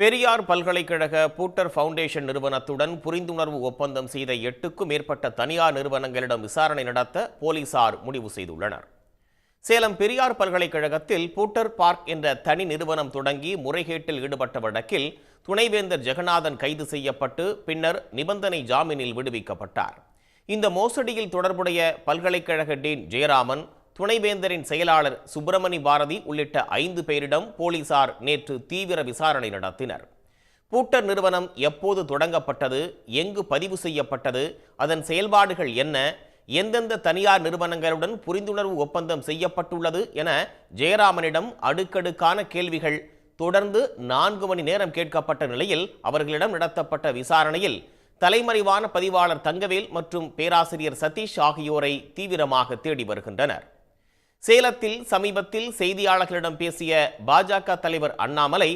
பெரியார் பல்கலைக்கழக footer foundation நிறுவனத்துடன் புரிந்துணர்வு ஒப்பந்தம் செய்த எட்டுக்கும் மேற்பட்ட தனியார் நிறுவனங்களிடம் விசாரணை நடத்த போலீசார் முடிவு செய்துள்ளனர். சேலம் பெரியார் பல்கலைக்கழகத்தில் பூட்டர் பார்க் என்ற தனி நிறுவனம் தொடங்கி முறைகேட்டில் ஈடுபட்ட வழக்கில் துணைவேந்தர் ஜெகநாதன் கைது செய்யப்பட்டு பின்னர் நிபந்தனை ஜாமீனில் விடுவிக்கப்பட்டார். இந்த மோசடியில் தொடர்புடைய பல்கலைக்கழக டீன் ஜெயராமன் துணைவேந்தரின் செயலாளர் சுப்பிரமணி பாரதி உள்ளிட்ட ஐந்து பேரிடம் போலீசார் நேற்று தீவிர விசாரணை நடத்தினர். பூட்டர் நிறுவனம் எப்போது தொடங்கப்பட்டது எங்கு பதிவு செய்யப்பட்டது அதன் செயல்பாடுகள் என்ன எந்தெந்த தனியார் நிறுவனங்களுடன் புரிந்துணர்வு ஒப்பந்தம் செய்யப்பட்டுள்ளது என ஜெயராமனிடம் அடுக்கடுக்கான கேள்விகள் தொடர்ந்து நான்கு மணி நேரம் கேட்கப்பட்ட நிலையில் அவர்களிடம் நடத்தப்பட்ட விசாரணையில் தலைமறைவான பதிவாளர் தங்கவேல் மற்றும் பேராசிரியர் சதீஷ் ஆகியோரை தீவிரமாக தேடி வருகின்றனர். சேலத்தில் சமீபத்தில் செய்தியாளர்களிடம் பேசிய பாஜக தலைவர் அண்ணாமலை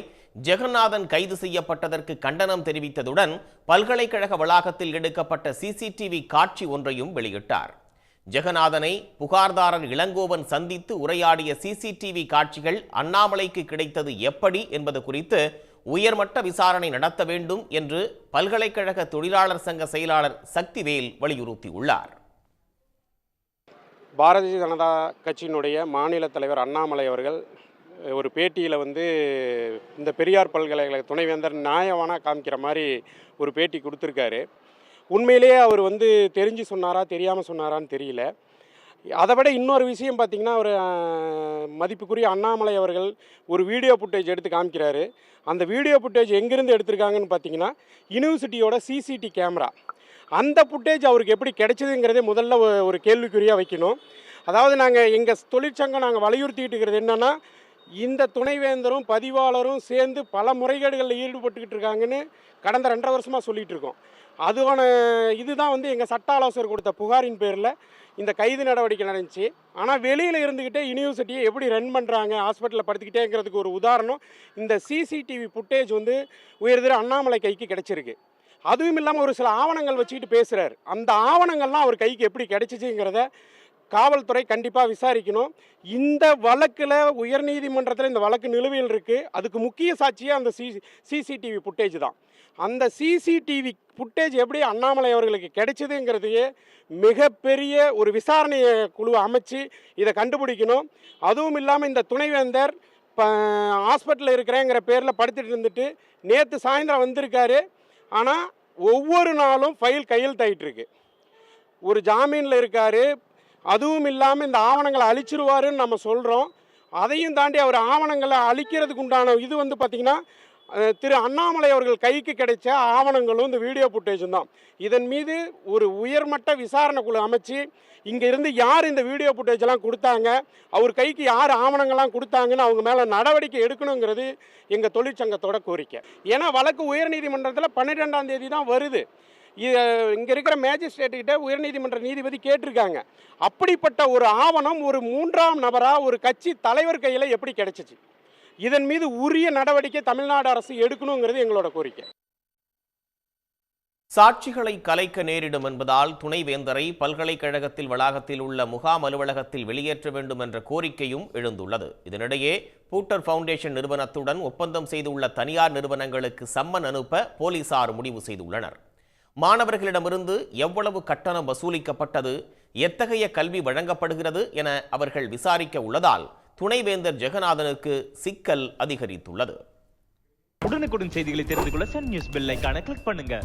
ஜெகநாதன் கைது செய்யப்பட்டதற்கு கண்டனம் தெரிவித்ததுடன் பல்கலைக்கழக வளாகத்தில் எடுக்கப்பட்ட சிசிடிவி காட்சி ஒன்றையும் வெளியிட்டார். ஜெகநாதனை புகார்தாரர் இளங்கோவன் சந்தித்து உரையாடிய சிசிடிவி காட்சிகள் அண்ணாமலைக்கு கிடைத்தது எப்படி என்பது குறித்து உயர்மட்ட விசாரணை நடத்த வேண்டும் என்று பல்கலைக்கழக தொழிலாளர் சங்க செயலாளர் சக்திவேல் வலியுறுத்தியுள்ளார். பாரதிய ஜனதா கட்சியினுடைய மாநில தலைவர் அண்ணாமலை அவர்கள் ஒரு பேட்டியில் வந்து இந்த பெரியார் பல்கலைக்கழக துணைவேந்தர் நியாயவானா காமிக்கிற மாதிரி ஒரு பேட்டி கொடுத்துருக்காரு. உண்மையிலேயே அவர் வந்து தெரிஞ்சு சொன்னாரா தெரியாமல் சொன்னாரான்னு தெரியல. அதை விட இன்னொரு விஷயம் பார்த்தீங்கன்னா ஒரு மதிப்புக்குரிய அண்ணாமலை அவர்கள் ஒரு வீடியோ ஃபுட்டேஜ் எடுத்து காமிக்கிறாரு. அந்த வீடியோ ஃபுட்டேஜ் எங்கேருந்து எடுத்திருக்காங்கன்னு பார்த்தீங்கன்னா யூனிவர்சிட்டியோட சிசிடி கேமரா அந்த ஃபுட்டேஜ் அவருக்கு எப்படி கிடைச்சதுங்கிறதே முதல்ல ஒரு கேள்விக்குறியாக வைக்கணும். அதாவது நாங்கள் எங்கள் தொழிற்சங்கம் நாங்கள் வலியுறுத்திட்டு இருக்கிறது என்னென்னா இந்த துணைவேந்தரும் பதிவாளரும் சேர்ந்து பல முறைகேடுகளில் ஈடுபட்டுக்கிட்டு இருக்காங்கன்னு கடந்த ரெண்டரை வருஷமாக சொல்லிகிட்டு இருக்கோம். அதுவான இதுதான் வந்து எங்கள் சட்ட ஆலோசகர் கொடுத்த புகாரின் பேரில் இந்த கைது நடவடிக்கை நடந்துச்சு. ஆனால் வெளியில் இருந்துக்கிட்டே யூனிவர்சிட்டியை எப்படி ரன் பண்ணுறாங்க ஹாஸ்பிட்டலில் படுத்துக்கிட்டேங்கிறதுக்கு ஒரு உதாரணம் இந்த சிசிடிவி ஃபுட்டேஜ் வந்து உயர்திரு அண்ணாமலை கைக்கு கிடச்சிருக்கு. அதுவும் இல்லாமல் ஒரு சில ஆவணங்கள் வச்சுக்கிட்டு பேசுகிறார் அந்த ஆவணங்கள்லாம் அவர் கைக்கு எப்படி கிடச்சிச்சுங்கிறத காவல்துறை கண்டிப்பாக விசாரிக்கணும். இந்த வழக்கில் உயர்நீதிமன்றத்தில் இந்த வழக்கு நிலுவையில் இருக்குது அதுக்கு முக்கிய சாட்சியே அந்த சி சிசிடிவி ஃபுட்டேஜ் தான். அந்த சிசிடிவி ஃபுட்டேஜ் எப்படி அண்ணாமலை அவர்களுக்கு கிடைச்சதுங்கிறதையே மிகப்பெரிய ஒரு விசாரணை குழு அமைச்சு இதை கண்டுபிடிக்கணும். அதுவும் இல்லாமல் இந்த துணைவேந்தர் இப்போ ஹாஸ்பிட்டலில் இருக்கிறேங்கிற பேரில் படுத்துட்டு இருந்துட்டு நேற்று சாயந்தரம் வந்திருக்காரு. ஆனால் ஒவ்வொரு நாளும் ஃபைல் கையில் இருக்கு. ஒரு ஜாமீனில் இருக்காரு. அதுவும் இல்லாமல் இந்த ஆவணங்களை அழிச்சிருவாருன்னு நம்ம சொல்கிறோம் அதையும் தாண்டி அவர் ஆவணங்களை அழிக்கிறதுக்கு உண்டான இது வந்து பார்த்திங்கன்னா திரு அண்ணாமலை அவர்கள் கைக்கு கிடைச்ச ஆவணங்களும் இந்த வீடியோ ஃபுட்டேஜும் தான். இதன் மீது ஒரு உயர்மட்ட விசாரணை குழு அமைச்சு இங்கே இருந்து யார் இந்த வீடியோ ஃபுட்டேஜ்லாம் கொடுத்தாங்க அவர் கைக்கு யார் ஆவணங்கள்லாம் கொடுத்தாங்கன்னு அவங்க மேலே நடவடிக்கை எடுக்கணுங்கிறது எங்கள் தொழிற்சங்கத்தோட கோரிக்கை. ஏன்னா வழக்கு உயர்நீதிமன்றத்தில் பன்னிரெண்டாம் தேதி தான் வருது. இங்கே இருக்கிற மேஜிஸ்ட்ரேட் உயர்நீதிமன்ற நீதிபதி கேட்டிருக்காங்க. அப்படிப்பட்ட ஒரு ஆவணம் ஒரு மூன்றாம் நபராக ஒரு கட்சி தலைவர் கையில் எப்படி கிடைச்சிச்சு? இதன் மீது உரிய நடவடிக்கை தமிழ்நாடு அரசு எடுக்கணுங்கிறது எங்களோட கோரிக்கை. சாட்சிகளை கலைக்க நேரிடும் என்பதால் துணைவேந்தரை பல்கலைக்கழகத்தில் வளாகத்தில் உள்ள முகாம் அலுவலகத்தில் வெளியேற்ற வேண்டும் என்ற கோரிக்கையும் எழுந்துள்ளது. இதனிடையே பூட்டர் ஃபவுண்டேஷன் நிறுவனத்துடன் ஒப்பந்தம் செய்துள்ள தனியார் நிறுவனங்களுக்கு சம்மன் அனுப்ப போலீசார் முடிவு செய்துள்ளனர். மாணவர்களிடமிருந்து எவ்வளவு கட்டணம் வசூலிக்கப்பட்டது எத்தகைய கல்வி வழங்கப்படுகிறது என அவர்கள் விசாரிக்க உள்ளதால் துணைவேந்தர் ஜெகநாதனுக்கு சிக்கல் அதிகரித்துள்ளது. உடனுக்குடன் செய்திகளை தெரிந்து கொள்ள சன் நியூஸ் பெல் கிளிக் பண்ணுங்க.